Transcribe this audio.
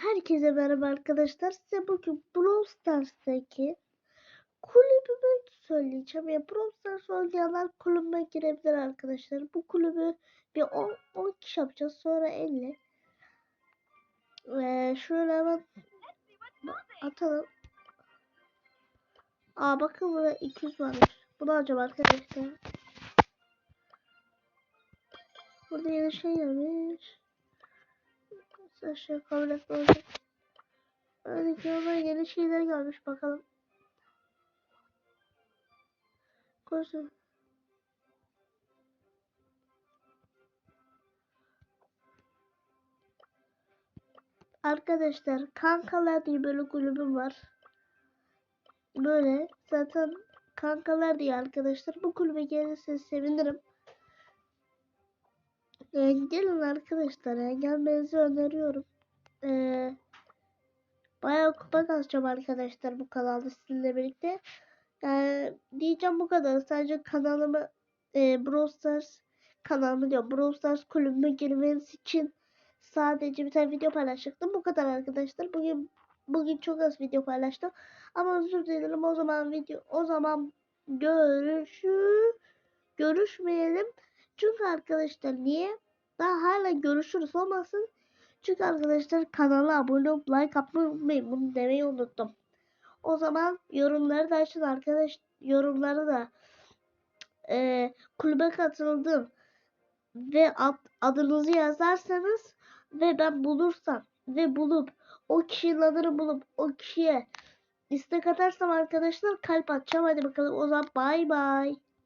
Herkese merhaba arkadaşlar. Size bugün Brawl Stars'taki kulübümü söyleyeceğim. Ya Brawl Stars oynayanlar kulübüme girebilir arkadaşlar. Bu kulübü bir 10, 10 kişi yapacağız. Sonra 50. Ve şöyle hemen atalım. Aa bakın burada 200 varmış. Bunu alacağım arkadaşlar. Burada yeni şey gelmiş. Aşağı kabul etme olacak. Hadi ki ona yeni şeyler gelmiş bakalım. Koşun. Arkadaşlar kankalar diye böyle kulübüm var. Böyle zaten kankalar diye arkadaşlar bu kulübe gelirseniz sevinirim. Ee, gelin arkadaşlar ya gelmenizi öneriyorum. Ee, bayağı kupa kasacağım arkadaşlar bu kanalda sizinle birlikte. Yani diyeceğim bu kadar. Sadece kanalımı e, Brawl Stars kanalımı diyorum. Brawl Stars kulübüme girmeniz için sadece bir tane video paylaşacaktım. Bu kadar arkadaşlar. Bugün bugün çok az video paylaştım. Ama özür dilerim. O zaman video o zaman görüşü görüşmeyelim. Çünkü arkadaşlar niye? Daha hala görüşürüz olmasın. Çünkü arkadaşlar kanala abone olup like atmayı unutmayın. Bunu demeyi unuttum. O zaman yorumları da açın arkadaş. Yorumları da e, kulübe katıldım ve ad, adınızı yazarsanız ve ben bulursam ve bulup o kişinin adını bulup o kişiye istek atarsam arkadaşlar kalp atacağım. Hadi bakalım o zaman bay bay.